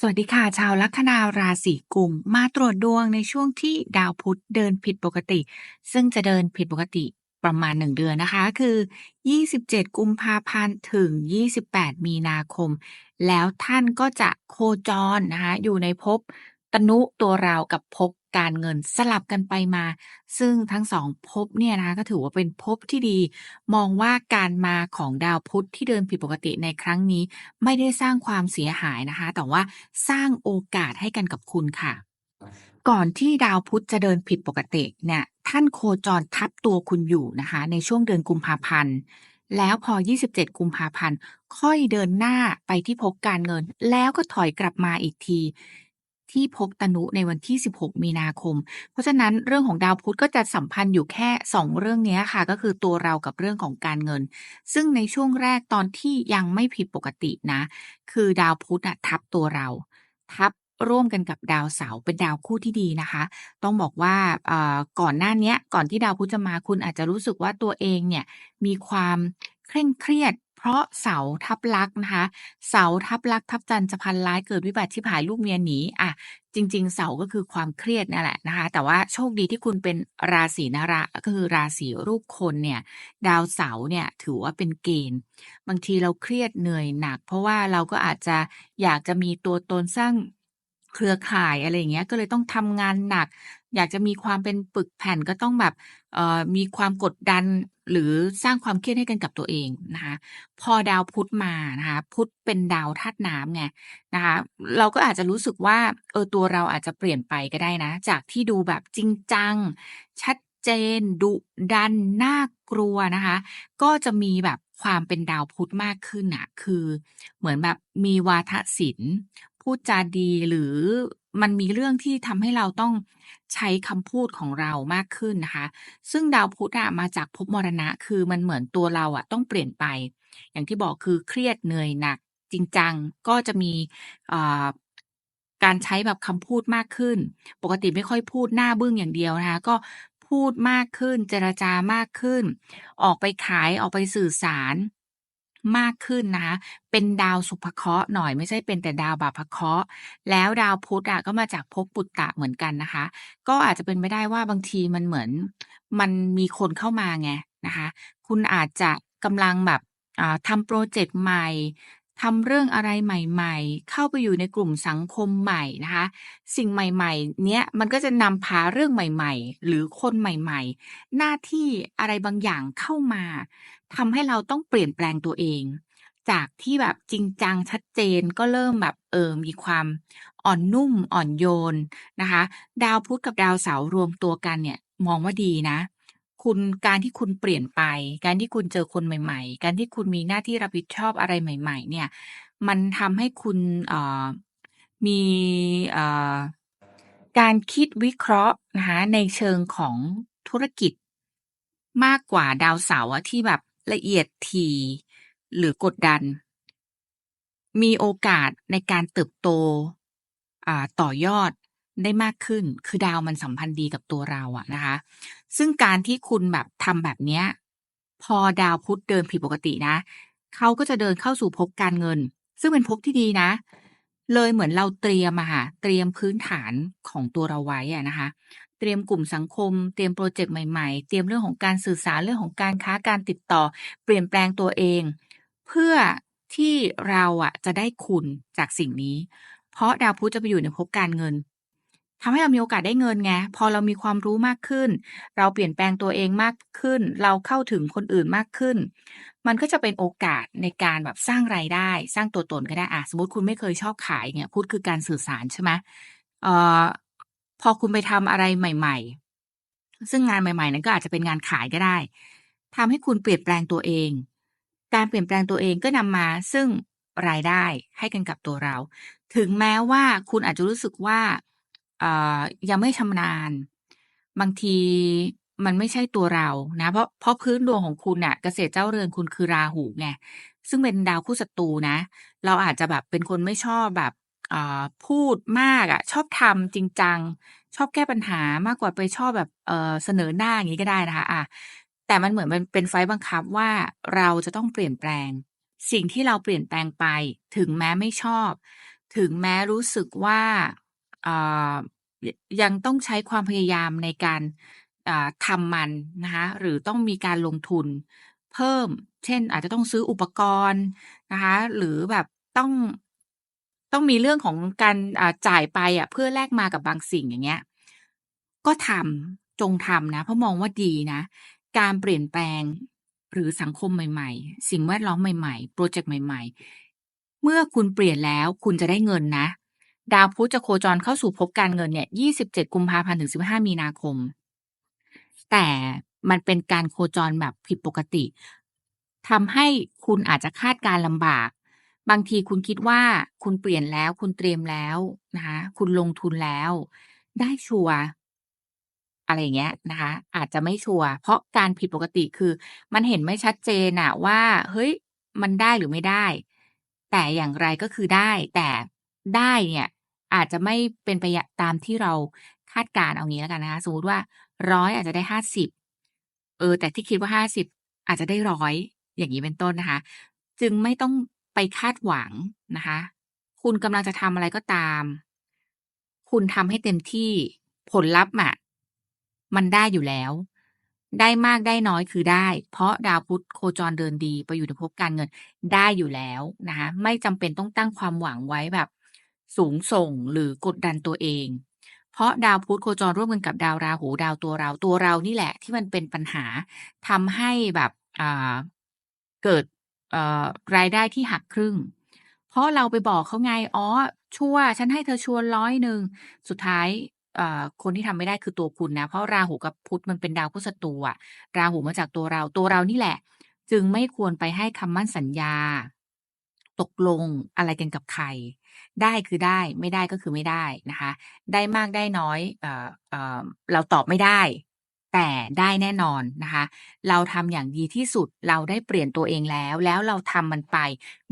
สวัสดีค่ะ ชาวลัคนาราศีกุม มาตรวจดวงในช่วงที่ดาวพุธเดินผิดปกติ ซึ่งจะเดินผิดปกติประมาณ 1 เดือนนะคะ คือ 27 กุมภาพันธ์ถึง 28 มีนาคม แล้วท่านก็จะโคจรนะคะ อยู่ในภพตนุตัวเรากับภพ การเงินสลับกันไปมา ซึ่งทั้งสองภพเนี่ยนะคะก็ถือว่าเป็นภพที่ดี มองว่าการมาของดาวพุธที่เดินผิดปกติในครั้งนี้ ไม่ได้สร้างความเสียหายนะคะ แต่ว่าสร้างโอกาสให้กันกับคุณค่ะ ก่อนที่ดาวพุธจะเดินผิดปกติเนี่ยท่านโคจรทับตัวคุณอยู่นะคะ ในช่วงเดือนกุมภาพันธ์แล้วพอ 27 กุมภาพันธ์ ค่อยเดินหน้าไปที่ภพการเงิน แล้วก็ถอยกลับมาอีกที ที่ภพตนุในวันที่ 16 มีนาคม เพราะฉะนั้นเรื่องของดาวพุธก็จะสัมพันธ์อยู่แค่ 2 เรื่องนี้ค่ะ ก็คือตัวเรากับเรื่องของการเงิน ซึ่งในช่วงแรกตอนที่ยังไม่ผิดปกตินะ คือดาวพุธอะทับตัวเรา ทับร่วมกันกับดาวเสาร์เป็นดาวคู่ที่ดีนะคะ ต้องบอกว่าก่อนหน้านี้ก่อนที่ดาวพุธจะมาคุณอาจจะรู้สึกว่าตัวเองเนี่ยมีความเคร่งเครียด เพราะเสาทับลักนะคะ เสาทับลักทับจันทร์จะพันร้ายเกิดวิบัติชิบหายลูกเมียหนีอะจริง ๆ เสาก็คือความเครียดนั่นแหละนะคะ แต่ว่าโชคดีที่คุณเป็นราศีนระก็คือราศีรูปคนเนี่ยดาวเสาเนี่ยถือว่าเป็นเกณฑ์ บางทีเราเครียดเหนื่อยหนัก เพราะว่าเราก็อาจจะอยากจะมีตัวตนสร้าง เครือข่าย อะไรอย่างเงี้ย ก็เลยต้องทำงานหนัก อยากจะมีความเป็นปึกแผ่นก็ต้องแบบ เอ่อ มีความกดดัน หรือสร้างความเครียดให้กันกับตัวเองนะคะ พอดาวพุธมานะคะ พุธเป็นดาวธาตุน้ำไงนะคะ เราก็อาจจะรู้สึกว่า เออ ตัวเราอาจจะเปลี่ยนไปก็ได้นะ จากที่ดูแบบจริงจัง ชัดเจน ดุดัน น่ากลัวนะคะ ก็จะมีแบบความเป็นดาวพุธมากขึ้นน่ะคือเหมือนแบบมีวาทศิลป์ พูดจาดีหรือมันมีเรื่องที่ทำให้เราต้องใช้คำพูดของเรามากขึ้นนะคะ ซึ่งดาวพุธอะมาจากภพมรณะคือมันเหมือนตัวเราอะต้องเปลี่ยนไป อย่างที่บอกคือเครียดเหนื่อยหนัก จริงจังก็จะมีการใช้แบบคำพูดมากขึ้น ปกติไม่ค่อยพูดหน้าบึ้งอย่างเดียวนะคะ ก็พูดมากขึ้น เจรจามากขึ้น ออกไปขายออกไปสื่อสาร มากขึ้นนะคะเป็นดาวสุภเคราะห์หน่อยไม่ใช่เป็นแต่ดาวบาปเคราะห์แล้วดาวพุธอะก็มาจากภพปุตตะเหมือนกันนะคะ ก็อาจจะเป็นไปได้ว่าบางทีมันเหมือน มันมีคนเข้ามาไงนะคะ คุณอาจจะกำลังแบบทำโปรเจกต์ใหม่ ทำเรื่องอะไรใหม่ ๆ เข้าไปอยู่ในกลุ่มสังคมใหม่นะคะ สิ่งใหม่ ๆ เนี้ยมันก็จะนำพาเรื่องใหม่ ๆ หรือคนใหม่ ๆ หน้าที่อะไรบางอย่างเข้ามาทำให้เราต้องเปลี่ยนแปลงตัวเอง จากที่แบบจริงจังชัดเจนก็เริ่มแบบเออมีความอ่อนนุ่มอ่อนโยนนะคะ ดาวพุธกับดาวเสาร์รวมตัวกันเนี่ยมองว่าดีนะ คุณการที่คุณเปลี่ยนไป การที่คุณเจอคนใหม่ ๆ การที่คุณมีหน้าที่รับผิดชอบอะไรใหม่ ๆ เนี่ย มันทำให้คุณเอ่อมีเอ่อการคิดวิเคราะห์นะคะในเชิงของธุรกิจ มากกว่าดาวเสาร์อะที่แบบละเอียดถี่หรือกดดัน มีโอกาสในการเติบโตอ่าต่อยอด ได้มากขึ้น คือดาวมันสัมพันธ์ดีกับตัวเราอะนะคะ ซึ่งการที่คุณแบบทำแบบเนี้ย พอดาวพุธเดินผิดปกตินะ เขาก็จะเดินเข้าสู่ภพการเงิน ซึ่งเป็นภพที่ดีนะ เลยเหมือนเราเตรียมอะค่ะ เตรียมพื้นฐานของตัวเราไว้อะนะคะ เตรียมกลุ่มสังคม เตรียมพรเจกต์ใหม่ๆ เตรียมเรื่องของการสื่อสารเรื่องของการค้าการติดต่อ เปลี่ยนแปลงตัวเอง เพื่อที่เราอะจะได้คุณจากสิ่งนี้ เพราะดาวพุธจะไปอยู่ในภพการเงิน ทำให้เรามีโอกาสได้เงินไง พอเรามีความรู้มากขึ้น เราเปลี่ยนแปลงตัวเองมากขึ้น เราเข้าถึงคนอื่นมากขึ้น มันก็จะเป็นโอกาสในการแบบสร้างรายได้ สร้างตัวตนก็ได้อะสมมติคุณไม่เคยชอบขายเนี่ยพุธคือการสื่อสารใช่ไหมเอ่อพอคุณไปทำอะไรใหม่ ๆ ซึ่งงานใหม่ ๆ นั้นก็อาจจะเป็นงานขายก็ได้ทำให้คุณเปลี่ยนแปลงตัวเอง การเปลี่ยนแปลงตัวเองก็นำมาซึ่งรายได้ให้กันกับตัวเรา ถึงแม้ว่าคุณอาจจะรู้สึกว่า ยังไม่ชำนาญ บางทีมันไม่ใช่ตัวเรานะ เพราะเพราะพื้นดวงของคุณน่ะ เกษตรเจ้าเรือนคุณคือราหูไงซึ่งเป็นดาวคู่ศัตรูนะ เราอาจจะแบบเป็นคนไม่ชอบแบบอพูดมากอะชอบทำจริงจัง ชอบแก้ปัญหามากกว่าไปชอบแบบเเสนอหน้าอย่างงี้ก็ได้นะคะอะแต่มันเหมือนมันเป็นไฟบังคับว่าเราจะต้องเปลี่ยนแปลง สิ่งที่เราเปลี่ยนแปลงไป ถึงแม้ไม่ชอบ ถึงแม้รู้สึกว่า ยังต้องใช้ความพยายามในการอ่าทำมันนะคะหรือต้องมีการลงทุนเพิ่ม เช่น อาจจะต้องซื้ออุปกรณ์นะคะหรือแบบต้องต้องมีเรื่องของการจ่ายไปอะเพื่อแลกมากับบางสิ่งอย่างเงี้ย ก็ทำจงทำนะ เพราะมองว่าดีนะ การเปลี่ยนแปลงหรือสังคมใหม่ ๆ สิ่งแวดล้อมใหม่ๆพรเจกต์ใหม่ ๆ เมื่อคุณเปลี่ยนแล้วคุณจะได้เงินนะ ดาวพุธจะโคจรเข้าสู่ภพการเงินเนี่ย 27 กุมภาพันธ์ถึง 15 มีนาคม แต่มันเป็นการโคจรแบบผิดปกติทำให้คุณอาจจะคาดการลำบาก บางทีคุณคิดว่าคุณเปลี่ยนแล้ว คุณเตรียมแล้วนะคะคุณลงทุนแล้ว ได้ชัวอะไรอย่างเงี้ยนะคะ อาจจะไม่ชัวร์เพราะการผิดปกติคือ มันเห็นไม่ชัดเจนน่ะว่า เฮ้ย มันได้หรือไม่ได้ แต่อย่างไรก็คือได้ แต่ได้เนี่ย อาจจะไม่เป็นไปตามที่เราคาดการณ์เอางี้แล้วกันนะคะสมมติว่า100อาจจะได้50เออ แต่ที่คิดว่า50อาจจะได้100อย่างงี้เป็นต้นนะคะ จึงไม่ต้องไปคาดหวังนะคะ คุณกำลังจะทำอะไรก็ตาม คุณทำให้เต็มที่ผลลัพธ์อะมันได้อยู่แล้ว ได้มากได้น้อยคือได้ เพราะดาวพุธโคจรเดินดีไปอยู่ในภพการเงินได้อยู่แล้วนะคะ ไม่จำเป็นต้องตั้งความหวังไว้แบบ สูงส่งหรือกดดันตัวเอง เพราะดาวพุธโคจรร่วมกันกับดาวราหูดาวตัวเราตัวเรานี่แหละ ที่มันเป็นปัญหาทำให้แบบเกิดรายได้ที่หักครึ่ง เพราะเราไปบอกเขาไงอ๋อชัวฉันให้เธอชัวร์100สุดท้ายคนที่ทำไม่ได้คือตัวคุณนะ เพราะราหูกับพุธมันเป็นดาวคู่ศัตรูอะราหูมาจากตัวเราตัวเรานี่แหละ จึงไม่ควรไปให้คำมั่นสัญญา ตกลงอะไรกันกับใคร ได้คือได้ไม่ได้ก็คือไม่ได้นะคะ ได้มากได้น้อยเออเออเราตอบไม่ได้ แต่ได้แน่นอนนะคะ เราทำอย่างดีที่สุดเราได้เปลี่ยนตัวเองแล้ว แล้วเราทำมันไป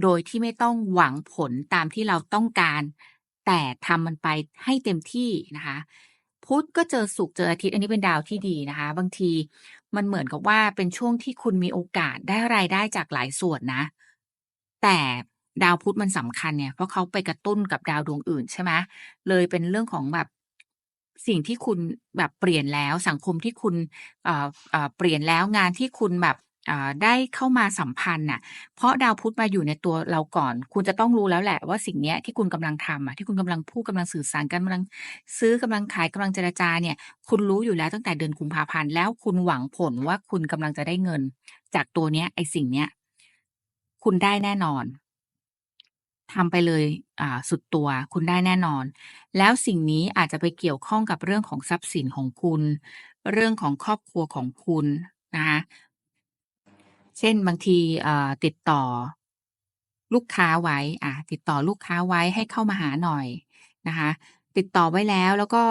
โดยที่ไม่ต้องหวังผลตามที่เราต้องการ แต่ทำมันไปให้เต็มที่นะคะพุธก็เจอศุกเจออาทิตย์อันนี้เป็นดาวที่ดีนะคะ บางทีมันเหมือนกับว่าเป็นช่วงที่คุณมีโอกาสได้รายได้จากหลายส่วนนะ แต่ ดาวพุธมันสำคัญเนี่ยเพราะเขาไปกระตุ้นกับดาวดวงอื่นใช่ไหมเลยเป็นเรื่องของแบบสิ่งที่คุณแบบเปลี่ยนแล้วสังคมที่คุณเอ่อเอ่อเปลี่ยนแล้วงานที่คุณแบบได้เข้ามาสัมพันธ์น่ะ เพราะดาวพุธมาอยู่ในตัวเราก่อน คุณจะต้องรู้แล้วแหละว่าสิ่งเนี้ยที่คุณกำลังทำอะที่คุณกำลังพูดกำลังสื่อสารกำลังซื้อกำลังขายกำลังเจรจาเนี่ย คุณรู้อยู่แล้วตั้งแต่เดือนกุมภาพันธ์แล้วคุณหวังผลว่าคุณกำลังจะได้เงิน จากตัวเนี้ยไอ้สิ่งเนี้ย คุณได้แน่นอน ทำไปเลยสุดตัวคุณได้แน่นอน แล้วสิ่งนี้อาจจะไปเกี่ยวข้องกับเรื่องของทรัพย์สินของคุณ เรื่องของครอบครัวของคุณนะคะเช่นบางทีติดต่อลูกค้าไว้อ่าติดต่อลูกค้าไว้ให้เข้ามาหาหน่อยนะคะ ติดต่อไว้แล้วแล้วก็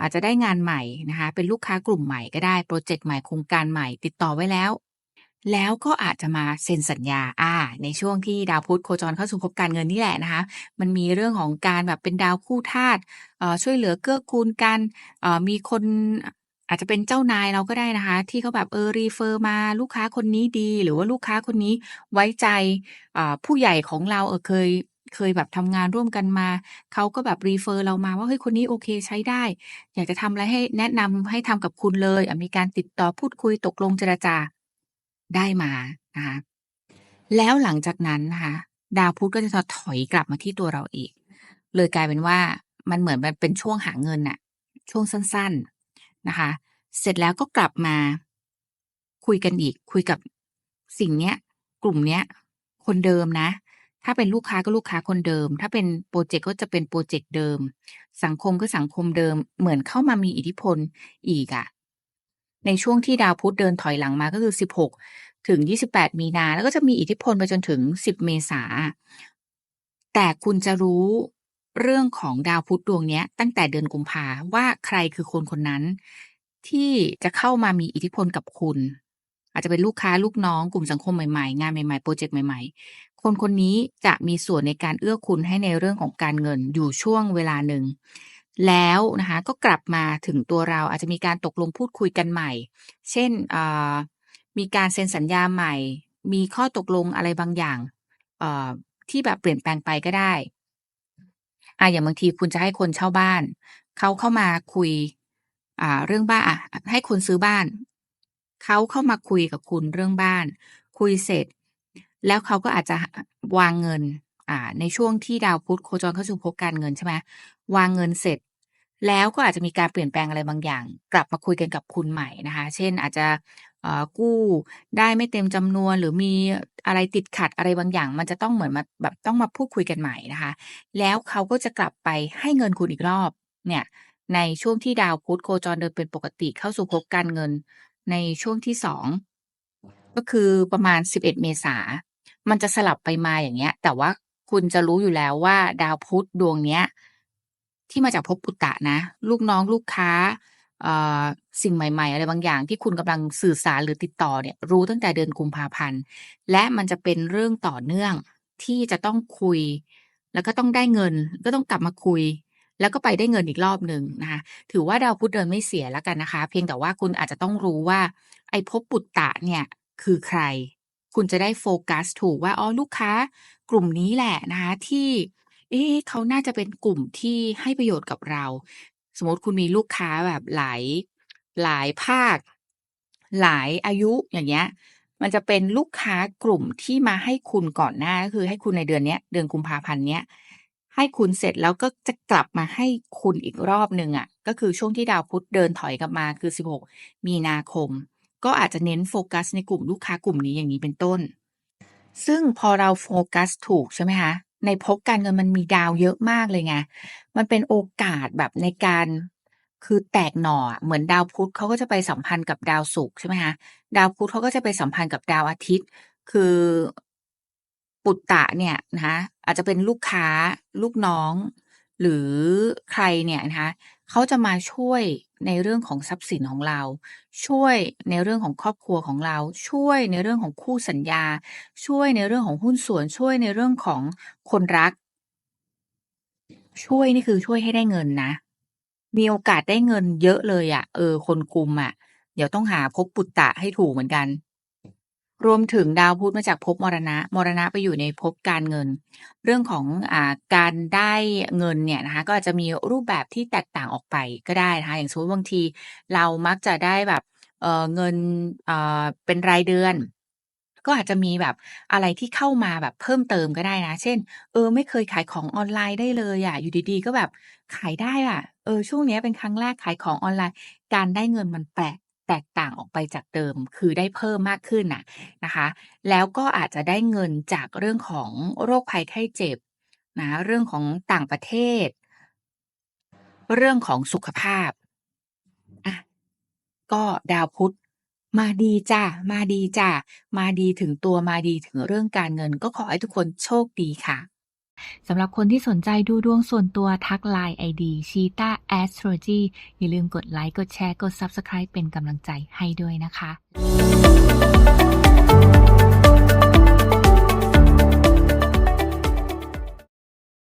อาจจะได้งานใหม่นะคะ เป็นลูกค้ากลุ่มใหม่ก็ได้พรเจกต์ใหม่โครงการใหม่ ติดต่อไว้แล้ว แล้วก็อาจจะมาเซ็นสัญญาอ่า ในช่วงที่ดาวพุธโคจรเข้าสู่ภพการเงินนี่แหละนะคะ มันมีเรื่องของการแบบเป็นดาวคู่ธาตุเอ่อช่วยเหลือเกื้อกูลกันเอ่อมีคนอาจจะเป็นเจ้านายเราก็ได้นะคะ ที่เขาแบบเออ refer มาลูกค้าคนนี้ดี หรือว่าลูกค้าคนนี้ไว้ใจอ่าผู้ใหญ่ของเราเออเคยเคยแบบทำงานร่วมกันมา เขาก็แบบ refer เรามาว่าเฮ้ยคนนี้โอเคใช้ได้ อยากจะทำอะไรให้แนะนำให้ทำกับคุณเลยอ่ามีการติดต่อพูดคุยตกลงเจรจา ได้มานะคะแล้วหลังจากนั้นนะคะดาวพุธก็จะถอยกลับมาที่ตัวเราอีก เลยกลายเป็นว่ามันเหมือนมันเป็นช่วงหาเงินน่ะ ช่วงสั้น ๆนะคะ เสร็จแล้วก็กลับมาคุยกันอีก คุยกับสิ่งเนี้ย กลุ่มเนี้ย คนเดิมนะ ถ้าเป็นลูกค้าก็ลูกค้าคนเดิม ถ้าเป็นพรเจกต์ก็จะเป็นพรเจกต์เดิม สังคมก็สังคมเดิม เหมือนเข้ามามีอิทธิพลอีกอะ ในช่วงที่ดาวพุธเดินถอยหลังมาก็คือ 16 ถึง 28 มีนา แล้วก็จะมีอิทธิพลไปจนถึง 10 เมษา แต่คุณจะรู้เรื่องของดาวพุธดวงนี้ตั้งแต่เดือนกุมภาว่าใครคือคนคนนั้น ที่จะเข้ามามีอิทธิพลกับคุณ อาจจะเป็นลูกค้าลูกน้องกลุ่มสังคมใหม่ๆ งานใหม่ๆพรเจกต์ใหม่ ๆ คนคนนี้จะมีส่วนในการเอื้อคุณให้ในเรื่องของการเงินอยู่ช่วงเวลาหนึ่ง แล้วนะคะก็กลับมาถึงตัวเราอาจจะมีการตกลงพูดคุยกันใหม่ เช่นมีการเซ็นสัญญาใหม่ มีข้อตกลงอะไรบางอย่างที่แบบเปลี่ยนแปลงไปก็ได้อ่าอย่างบางทีคุณจะให้คนเช่าบ้าน เขาเข้ามาคุยอ่าเรื่องบ้านอะให้คนซื้อบ้าน เขาเข้ามาคุยกับคุณเรื่องบ้าน คุยเสร็จ แล้วเขาก็อาจจะวางเงิน อ่า ในช่วงที่ดาวพุธโคจรเข้าสู่ภพการเงินใช่ไหม วางเงินเสร็จ แล้วก็อาจจะมีการเปลี่ยนแปลงอะไรบางอย่าง กลับมาคุยกันกับคุณใหม่นะคะ เช่นอาจจะกู้ได้ไม่เต็มจำนวนหรือมีอะไรติดขัดอะไรบางอย่าง มันจะต้องเหมือนมาแบบต้องมาพูดคุยกันใหม่นะคะ แล้วเขาก็จะกลับไปให้เงินคุณอีกรอบเนี่ยในช่วงที่ดาวพุธโคจรเดินเป็นปกติเข้าสู่ภพการเงินในช่วงที่2ก็คือประมาณ 11 เมษา มันจะสลับไปมาอย่างเงี้ย แต่ว่าคุณจะรู้อยู่แล้วว่าดาวพุธดวงเนี้ย ที่มาจากภพปุตตะนะ ลูกน้องลูกค้าสิ่งใหม่ ๆ อะไรบางอย่าง ที่คุณกำลังสื่อสารหรือติดต่อเนี่ย รู้ตั้งแต่เดือนกุมภาพันธ์ และมันจะเป็นเรื่องต่อเนื่องที่จะต้องคุย แล้วก็ต้องได้เงิน ก็ต้องกลับมาคุย แล้วก็ไปได้เงินอีกรอบหนึ่งนะคะถือว่าดาวพุธเดินไม่เสียแล้วกันนะคะ เพียงแต่ว่าคุณอาจจะต้องรู้ว่า ไอ้ภพปุตตะเนี่ยคือใคร คุณจะได้โฟกัสถูกว่าอ๋อลูกค้ากลุ่มนี้แหละนะคะที่ เอ๊เขาน่าจะเป็นกลุ่มที่ให้ประโยชน์กับเรา สมมติคุณมีลูกค้าแบบหลายหลายภาค หลายอายุอย่างเงี้ย มันจะเป็นลูกค้ากลุ่มที่มาให้คุณก่อนหน้าก็คือให้คุณในเดือนเนี้ย เดือนกุมภาพันธ์เนี้ยให้คุณเสร็จแล้วก็จะกลับมาให้คุณอีกรอบหนึ่งอะก็คือช่วงที่ดาวพุธเดินถอยกลับมาคือ 16 มีนาคม ก็อาจจะเน้นโฟกัสในกลุ่มลูกค้ากลุ่มนี้อย่างงี้เป็นต้น ซึ่งพอเราโฟกัสถูกใช่ไหมคะ ในพกการเงินมันมีดาวเยอะมากเลยไง มันเป็นโอกาสแบบในการคือแตกหน่อเหมือนดาวพุธเขาก็จะไปสัมพันธ์กับดาวศุกร์ใช่ไหมคะดาวพุธเขาก็จะไปสัมพันธ์กับดาวอาทิตย์ คือปุตตะเนี่ยนะคะอาจจะเป็นลูกค้าลูกน้อง หรือใครเนี่ยนะคะเขาจะมาช่วยในเรื่องของทรัพย์สินของเรา ช่วยในเรื่องของครอบครัวของเรา ช่วยในเรื่องของคู่สัญญา ช่วยในเรื่องของหุ้นส่วน ช่วยในเรื่องของคนรัก ช่วยนี่คือช่วยให้ได้เงินนะ มีโอกาสได้เงินเยอะเลยอะเออ คนกลุ่มอะเดี๋ยวต้องหาภพปุตตะให้ถูกเหมือนกัน รวมถึงดาวพุธมาจากภพมรณะ มรณะไปอยู่ในภพการเงิน เรื่องของอการได้เงินเนี่ยนะคะก็อาจจะมีรูปแบบที่แตกต่างออกไปก็ได้นะคะอย่างสมมุติบางทีเรามักจะได้แบบเเงินอ่าเป็นรายเดือนก็อาจจะมีแบบอะไรที่เข้ามาแบบเพิ่มเติมก็ได้นะ เช่น เออ ไม่เคยขายของออนไลน์ได้เลยอะอยู่ดีๆ ก็แบบขายได้อะเออ ช่วงนี้เป็นครั้งแรกขายของออนไลน์ การได้เงินมันแปลก แตกต่างออกไปจากเดิม คือได้เพิ่มมากขึ้นน่ะนะคะ แล้วก็อาจจะได้เงินจากเรื่องของโรคภัยไข้เจ็บนะเรื่องของต่างประเทศ เรื่องของสุขภาพอะก็ดาวพุธมาดีจ้ะมาดีจ้ะมาดีถึงตัวมาดีถึงเรื่องการเงิน ก็ขอให้ทุกคนโชคดีค่ะ สำหรับคนที่สนใจดูดวงส่วนตัวทัก LINE ID Cheetah Astrology อย่าลืมกดไลค์ กดแชร์ กด Subscribe เป็นกำลังใจให้ด้วยนะคะ